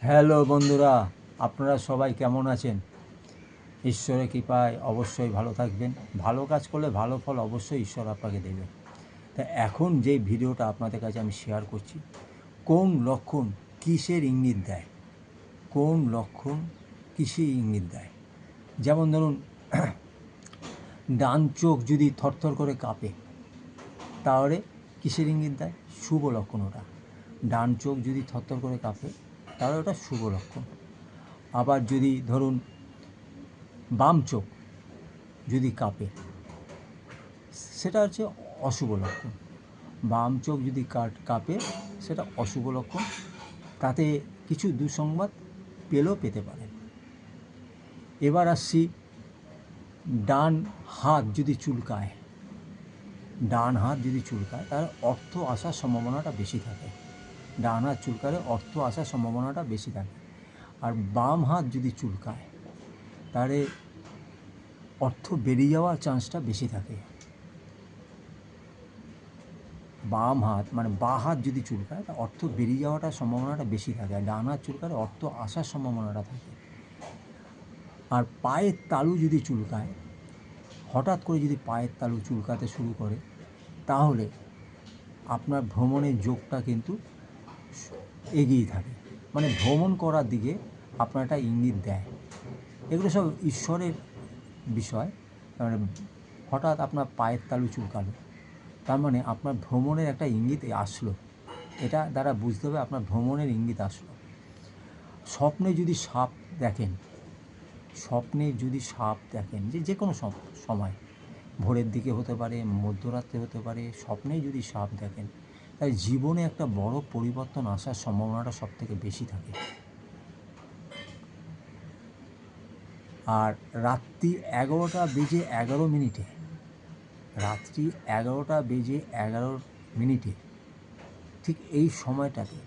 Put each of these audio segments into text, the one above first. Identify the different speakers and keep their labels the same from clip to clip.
Speaker 1: Hello বন্ধুরা, আপনারা সবাই কেমন আছেন? ঈশ্বরের কৃপায় অবশ্যই ভালো থাকবেন। ভালো কাজ করলে ভালো ফল অবশ্যই ঈশ্বর আপনাকে দেবে। তা এখন যে ভিডিওটা আপনাদের কাছে আমি শেয়ার করছি, কোন লক্ষণ কিসের ইঙ্গিত দেয়? কোন লক্ষণ কিসের ইঙ্গিত দেয়? যেমন ধরুন, ডান চোখ যদি থরথর করে কাঁপে, তাহলে কিসের ইঙ্গিত দেয়? শুভ লক্ষণ ওটা। ডান চোখ যদি থরথর করে কাঁপে তাহলে ওটা শুভ লক্ষণ। আবার যদি ধরুন বাম চোখ যদি কাঁপে, সেটা হচ্ছে অশুভ লক্ষণ। বাম চোখ যদি কাট, কাঁপে, সেটা অশুভ লক্ষণ। তাতে কিছু দুঃসংবাদ পেলেও পেতে পারেন। এবার আসছি ডান হাত যদি চুলকায়, ডান হাত যদি চুলকায়, তাহলে অর্থ আসার সম্ভাবনাটা বেশি থাকে। ডান হাত চুলকালে অর্থ আসার সম্ভাবনাটা বেশি থাকে। আর বাম হাত যদি চুলকায়, তাহলে অর্থ বেরিয়ে যাওয়ার চান্সটা বেশি থাকে। বাম হাত মানে বা হাত যদি চুলকায়, তা অর্থ বেরিয়ে যাওয়াটার সম্ভাবনাটা বেশি থাকে। আর ডান হাত চুলকালে অর্থ আসার সম্ভাবনাটা থাকে। আর পায়ের তালু যদি চুলকায়, হঠাৎ করে যদি পায়ের তালু চুলকাতে শুরু করে, তাহলে আপনার ভ্রমণের যোগটা কিন্তু এগিয়ে থাকে। মানে ভ্রমণ করার দিকে আপনার একটা ইঙ্গিত দেয়। এগুলো সব ঈশ্বরের বিষয়। মানে হঠাৎ আপনার পায়ের তালু চুলকালো। তার মানে আপনার ভ্রমণের একটা ইঙ্গিত আসলো। এটা দ্বারা বুঝতে হবে আপনার ভ্রমণের ইঙ্গিত আসলো। স্বপ্নে যদি সাপ দেখেন, স্বপ্নে যদি সাপ দেখেন, যে যে কোনো সম- সময়, ভোরের দিকে হতে পারে, মধ্যরাত্রে হতে পারে স্বপ্নে যদি সাপ দেখেন তাই জীবনে একটা বড় পরিবর্তন আসার সম্ভাবনাটা সব থেকে বেশি থাকে। আর রাত্রি এগারোটা বেজে এগারো মিনিটে, রাত্রি এগারোটা বেজে এগারো মিনিটে ঠিক এই সময়টাতে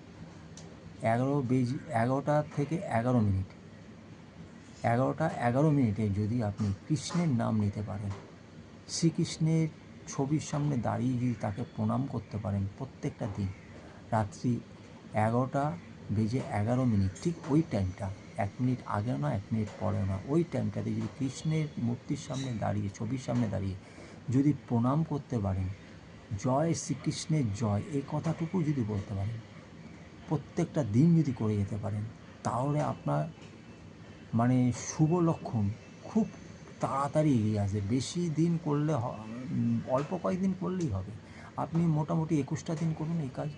Speaker 1: এগারো বেজে এগারোটা থেকে এগারো মিনিট, এগারোটা এগারো মিনিটে যদি আপনি কৃষ্ণের নাম নিতে পারেন, শ্রীকৃষ্ণের ছবির সামনে দাঁড়িয়ে যদি তাকে প্রণাম করতে পারেন প্রত্যেকটা দিন, রাত্রি এগারোটা বেজে এগারো মিনিট, ঠিক ওই টাইমটা এক মিনিট আগেও না এক মিনিট পরেও না ওই টাইমটাতে যদি কৃষ্ণের মূর্তির সামনে দাঁড়িয়ে, ছবির সামনে দাঁড়িয়ে যদি প্রণাম করতে পারেন, জয় শ্রীকৃষ্ণের জয়, এই কথাটুকু যদি বলতে পারেন, প্রত্যেকটা দিন যদি করে যেতে পারেন, তাহলে আপনার মানে শুভ লক্ষণ খুব তাড়াতাড়ি এগিয়ে আসবে বেশি দিন করলে অল্প কয়েকদিন করলেই হবে। আপনি মোটামুটি একুশটা দিন করুন এই কাজ।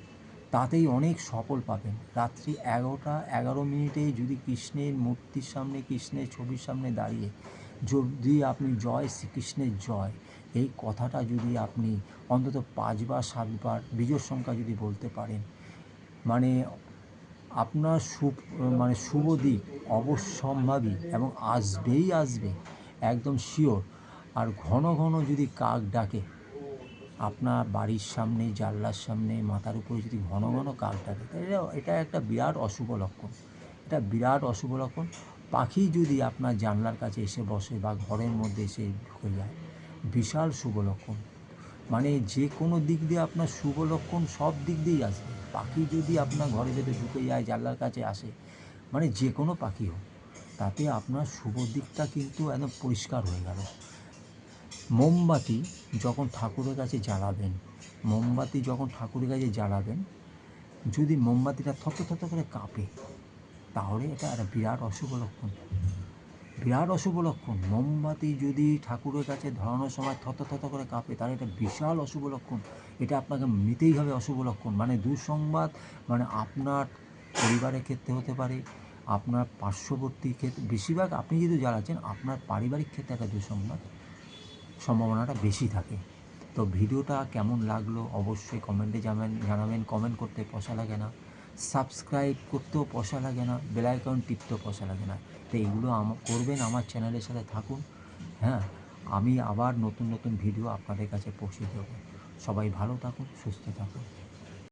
Speaker 1: তাতেই অনেক সফল পাবেন। রাত্রি এগারোটা, এগারো মিনিটে যদি কৃষ্ণের মূর্তির সামনে, কৃষ্ণের ছবির সামনে দাঁড়িয়ে যদি আপনি জয়, শ্রীকৃষ্ণের জয়, এই কথাটা যদি আপনি অন্তত পাঁচবার সাতবার বিজয় সংখ্যা যদি বলতে পারেন মানে আপনার শুভ মানে শুভ দিক অবশ্যম্ভাবী এবং আসবেই আসবে। একদম শিওর আর ঘন ঘন যদি কাক ডাকে, আপনার বাড়ির সামনে, জানলার সামনে, মাথার উপরে যদি ঘন ঘন কাক ডাকে এটা একটা বিরাট অশুভ লক্ষণ। এটা বিরাট অশুভ লক্ষণ। পাখি যদি আপনার জানলার কাছে এসে বসে বা ঘরের মধ্যে এসে ঢুকে যায়, বিশাল শুভ লক্ষণ। মানে যে কোনো দিক দিয়ে আপনার শুভ লক্ষণ সব দিক দিয়েই আসবে। পাখি যদি আপনার ঘরে যদি ঢুকে যায়, জানলার কাছে আসে মানে যে কোনো পাখি হোক। তাতে আপনার শুভ দিকটা কিন্তু একদম পরিষ্কার হয়ে গেল। মোমবাতি যখন ঠাকুরের কাছে জ্বালাবেন, মোমবাতি যখন ঠাকুরের কাছে জ্বালাবেন, যদি মোমবাতিটা থত থত করে কাঁপে, তাহলে এটা একটা বিরাট অশুভ লক্ষণ। বিরাট অশুভ লক্ষণ। মোমবাতি যদি ঠাকুরের কাছে ধরানোর সময় থত থত করে কাঁপে, তাহলে এটা বিশাল অশুভ লক্ষণ। এটা আপনাকে নিতেই হবে অশুভ লক্ষণ। মানে দুঃসংবাদ মানে আপনার পরিবারের ক্ষেত্রে হতে পারে আপনার পার্শ্ববর্তী ক্ষেত্রে বেশিরভাগ আপনি যদি জ্বালাচ্ছেন, আপনার পারিবারিক ক্ষেত্রে একটা দুঃসংবাদ, সম্ভাবনাটা বেশি থাকে। তো ভিডিওটা কেমন লাগল অবশ্যই কমেন্টে জানাবেন জানাবেন। কমেন্ট করতে পয়সা লাগে না। সাবস্ক্রাইব করতেও পয়সা লাগে না। বেল আইকন টিপতেও পয়সা লাগে না। তো এগুলো আমা, করবেন আমার চ্যানেলের সাথে থাকুন। হ্যাঁ আমি আবার নতুন নতুন ভিডিও আপনাদের কাছে পৌঁছে দেবো। সবাই ভালো থাকুন, সুস্থ থাকুন।